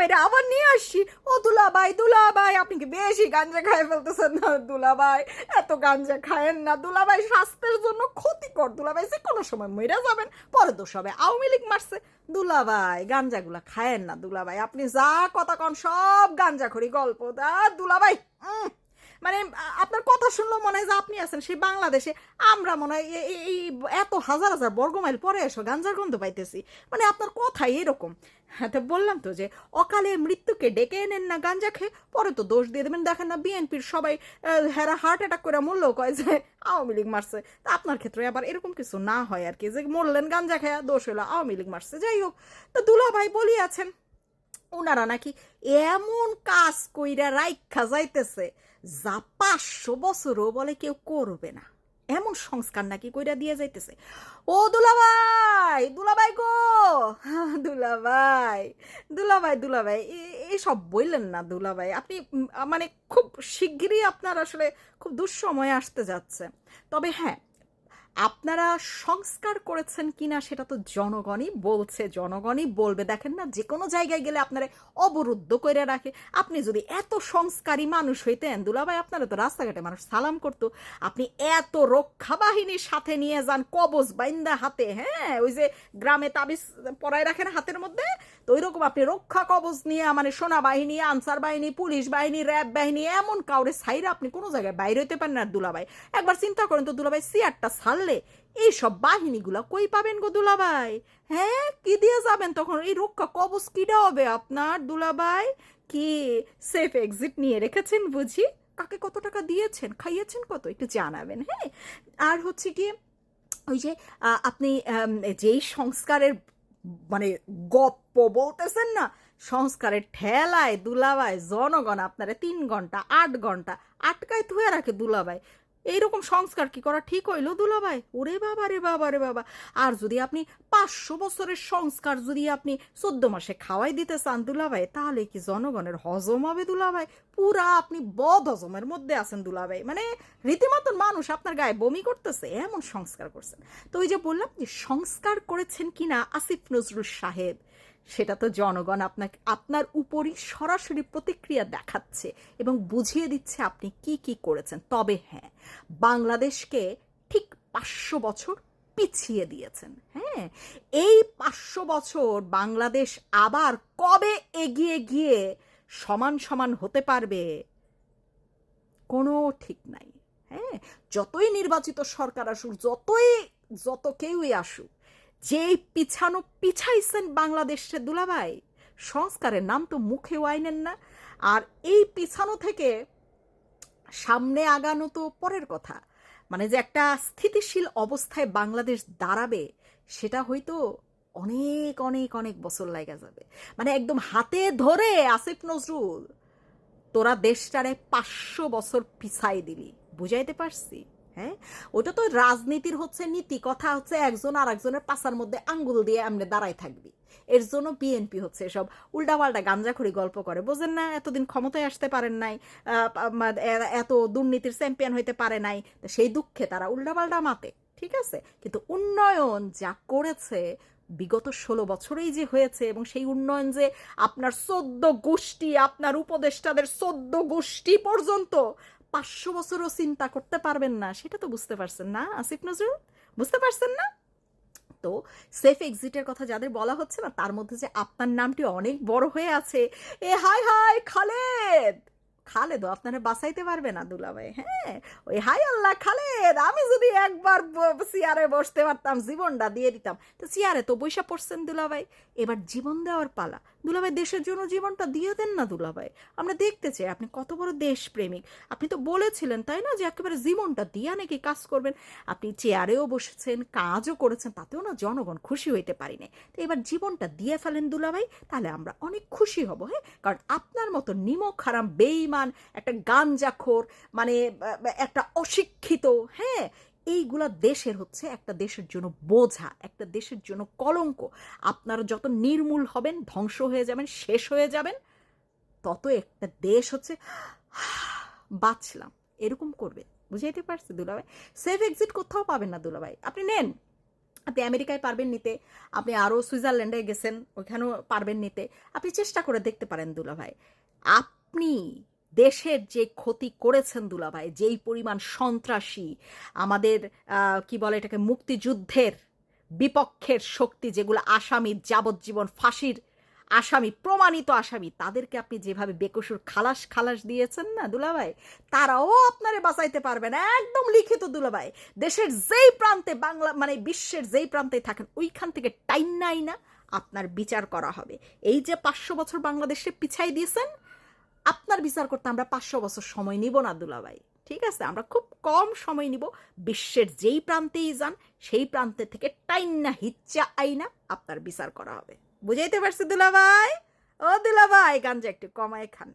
দুলাভাইরা আবার নিয়ে আসছি। ও আপনি কি বেশি গাঞ্জা ফেলতেছেন না? এত গাঞ্জা খায়েন না। স্বাস্থ্যের জন্য ক্ষতিকর। দুলাভাই যে কোনো সময় মরে যাবেন পরে দোষ হবে। আওয়ামী লীগ মারছে। দুলাভাই গাঞ্জাগুলা খায়েন না দুলাভাই। আপনি যা কথা কন সব গাঞ্জা খড়ি গল্প। দা দুলাভাই উম, মানে আপনার শুনলো মনে হয় যে আপনি আছেন, সেই বাংলাদেশে। আমরা মনে হয় এই এত হাজার হাজার বর্গমাইল পরে এসো, গাঞ্জার গন্ধ পাইতেছি। মানে আপনার কথাই এরকম। হ্যাঁ তো বললাম তো যে, অকালে মৃত্যুকে ডেকে এনেন না গাঞ্জা খেয়ে, পরে তো দোষ দিয়ে দেবেন। দেখেন না, বিএনপির সবাই হেরা হার্ট অ্যাটাক করে মরলো, কয় যে, আওয়ামী লীগ মারছে। তা আপনার ক্ষেত্রে আবার এরকম কিছু না হয় আর কি, যে মরলেন, গাঞ্জা খেয়া দোষ হলো, আওয়ামী লীগ মারছে। যাই হোক, তো দুলা ভাই বলিয়াছেন ওনারা নাকি এমন কাজ কইরা রাইখা যাইতেছে। যা পাঁচশো বছরও বলে কেউ করবে না। এমন সংস্কার নাকি কইরা দিয়ে যাইতেছে। ও দুলাভাই দুলাভাই গো। দুলাভাই দুলাভাই দুলাভাই, এ- এসব বললেন না দুলাভাই। আপনি মানে খুব শিগগিরই আপনার আসলে খুব দুঃসময় আসতে যাচ্ছে। তবে হ্যাঁ আপনারা সংস্কার করেছেন কিনা সেটা তো জনগণই বলছে, জনগণই বলবে। দেখেন না যে কোনো জায়গায় গেলে আপনারা অবরুদ্ধ করে রাখে। আপনি যদি এত সংস্কারী মানুষ হইতেন, দুলাভাই আপনারা তো রাস্তাঘাটে মানুষ সালাম করতো। আপনি এত রক্ষা বাহিনীর সাথে নিয়ে যান, কবজ বাইন্দা হাতে হ্যাঁ? ওই যে গ্রামে তাবিজ পরায় রাখেন হাতের মধ্যে? তো ওই রকম আপনি রক্ষা কবজ নিয়ে মানে সোনা বাহিনী, আনসার বাহিনী, পুলিশ বাহিনী, র্যাব বাহিনী, এমন কাউরে সাইরা আপনি কোনো জায়গায় বাইরে হইতে পারেন না দুলাভাই। একবার চিন্তা করেন তো দুলাভাই সিয়ারটা ছাড়লে এইসব বাহিনীগুলা কই পাবেন গো দুলাভাই? হ্যাঁ কি দিয়ে যাবেন তখন? এই রক্ষা কবচ কিটা হবে আপনার দুলাভাই? কি, সেফ এক্সিট নিয়ে রেখেছেন বুঝি? কাকে কত টাকা দিয়েছেন? খাইয়েছেন কত? একটু জানাবেন হ্যাঁ? আর হচ্ছে কি ওই যে আপনি যেই সংস্কারের মানে গপ্প বলতেছেন না, সংস্কারের ঠেলায় দুলাভাই, জনগণ আপনারা তিন ঘণ্টা, আট ঘণ্টা আটকায় ধুয়ে রাখে দুলাভাই। এইরকম সংস্কার কি করা ঠিক হইল দুলাভাই? ওরে বাবা, রে বাবা রে বাবা। আর যদি আপনি পাঁচশো বছরের সংস্কার যদি আপনি চোদ্দ মাসে খাওয়াই দিতে চান দুলাভাই, তাহলে কি জনগণের হজম হবে দুলাভাই? পুরা আপনি বদ হজমের মধ্যে আছেন দুলাভাই। মানে রীতিমতন মানুষ আপনার গায়ে বমি করতেছে, এমন সংস্কার করছেন। তো ওই যে বললাম যে সংস্কার করেছেন কিনা আসিফ নজরুল সাহেব। সেটা তো জনগণ আপনাকে, আপনার উপরই সরাসরি প্রতিক্রিয়া দেখাচ্ছে এবং বুঝিয়ে দিচ্ছে আপনি কি কি করেছেন। তবে হ্যাঁ বাংলাদেশকে ঠিক পাঁচশো বছর পিছিয়ে দিয়েছেন। হ্যাঁ এই পাঁচশো বছর বাংলাদেশ আবার কবে এগিয়ে গিয়ে সমান সমান হতে পারবে কোনো ঠিক নাই। হ্যাঁ যতই নির্বাচিত সরকার আসুক, যতই, যত কেউই আসুক যেই পিছানো পিছাইছেন বাংলাদেশে দুলাভাই, সংস্কারের নাম তো মুখেও আইনেন না। আর এই পিছানো থেকে সামনে আগানো তো পরের কথা। মানে যে একটা স্থিতিশীল অবস্থায় বাংলাদেশ দাঁড়াবে, সেটা হয়তো অনেক অনেক অনেক বছর লাগা যাবে। মানে একদম হাতে ধরে আসিফ নজরুল, তোরা দেশটারে পাঁচশো বছর পিছাই দিলি। বুঝাইতে পারছি? হ্যাঁ? ওটা তো রাজনীতির হচ্ছে নীতি, কথা হচ্ছে একজন আর একজনের পাশার মধ্যে আঙ্গুল দিয়ে এমনি দাঁড়াই থাকবি। এর জন্য বিএনপি হচ্ছে এসব উল্টাপাল্টা গাঞ্জাখড়ি গল্প করে। বোঝেন না, এতদিন ক্ষমতায় আসতে পারেন নাই এত দুর্নীতির চ্যাম্পিয়ন হইতে পারে নাই। সেই দুঃখে তারা উল্টাপাল্টা মাতে, ঠিক আছে? কিন্তু উন্নয়ন যা করেছে, বিগত ষোলো বছরেই যে হয়েছে এবং সেই উন্নয়ন যে আপনার চোদ্দ গোষ্ঠী, আপনার উপদেষ্টাদের চোদ্দ গোষ্ঠী পর্যন্ত পাঁচশো বছরও চিন্তা করতে পারবেন না, সেটা তো বুঝতে পারছেন না, আসিফ নজরুল? বুঝতে পারছেন না? তো সেফ এক্সিটের কথা যাদের বলা হচ্ছে না, তার মধ্যে যে আপনার নামটি অনেক বড় হয়ে আছে, এ হাই হাই, খালেদ! খালেদও আপনারা বাঁচাইতে পারবে না দুলাভাই হ্যাঁ? ওই হাই আল্লাহ খালেদ, আমি যদি একবার চেয়ারে বসতে পারতাম, জীবনটা দিয়ে দিতাম। তো চেয়ারে তো বৈশা পড়ছেন দুলাভাই, এবার জীবন দেওয়ার পালা। দুলাভাই, দেশের জন্য জীবনটা দিয়ে দেন না দুলাভাই। আমরা দেখতে চাই, আপনি কত বড় দেশপ্রেমিক। আপনি তো বলেছিলেন, তাই না? যে একেবারে জীবনটা দিয়া নাকি কাজ করবেন। আপনি চেয়ারেও বসেছেন, কাজও করেছেন, তাতেও না জনগণ খুশি হইতে পারিনি তো এবার জীবনটা দিয়ে ফেলেন দুলাভাই, তাহলে আমরা অনেক খুশি হব হ্যাঁ? কারণ আপনার মতো নিমক হারাম বেইমান একটা গাঞ্জাখোর মানে একটা অশিক্ষিত হ্যাঁ? এইগুলা দেশের হচ্ছে একটা দেশের জন্য বোঝা, একটা দেশের জন্য কলঙ্ক। আপনারা যত নির্মূল হবেন, ধ্বংস হয়ে যাবেন, শেষ হয়ে যাবেন, তত একটা দেশ হচ্ছে, বাঁচলাম। এরকম করবে। বুঝাইতে পারছি দুলাভাই? সেফ এক্সিট কোথাও পাবেন না দুলাভাই। আপনি নেন। আপনি আমেরিকায় পারবেন নিতে, আপনি আরও সুইজারল্যান্ডে গেছেন, ওইখানেও পারবেন নিতে। আপনি চেষ্টা করে দেখতে পারেন দুলাভাই। আপনি দেশের যে ক্ষতি করেছেন দুলাভাই, যেই পরিমাণ সন্ত্রাসী, আমাদের কি বলে এটাকে, মুক্তিযুদ্ধের বিপক্ষের শক্তি যেগুলো আসামি, যাবজ্জীবন ফাঁসির আসামি, প্রমাণিত আসামি, তাদেরকে আপনি যেভাবে বেকসুর খালাস খালাস দিয়েছেন না দুলাভাই, তারাও আপনারে বাঁচাইতে পারবে না। একদম লিখিত দুলাভাই, দেশের যেই প্রান্তে বাংলা মানে বিশ্বের যেই প্রান্তে থাকেন, ওইখান থেকে টাইম নাই না আপনার বিচার করা হবে। এই যে পাঁচশো বছর বাংলাদেশে পিছাই দিয়েছেন আপনার বিচার করতে আমরা পাঁচশো বছর সময় নিব না, দুলাভাই। ঠিক আছে? আমরা খুব কম সময় নিব। বিশ্বের যেই প্রান্তেই যান, সেই প্রান্তে থেকে টাইন না হিচ্চা আইনা আপনার বিচার করা হবে। বুঝাইতে পারছি, দুলাভাই? ও দুলাভাই যে একটু কমায় খান।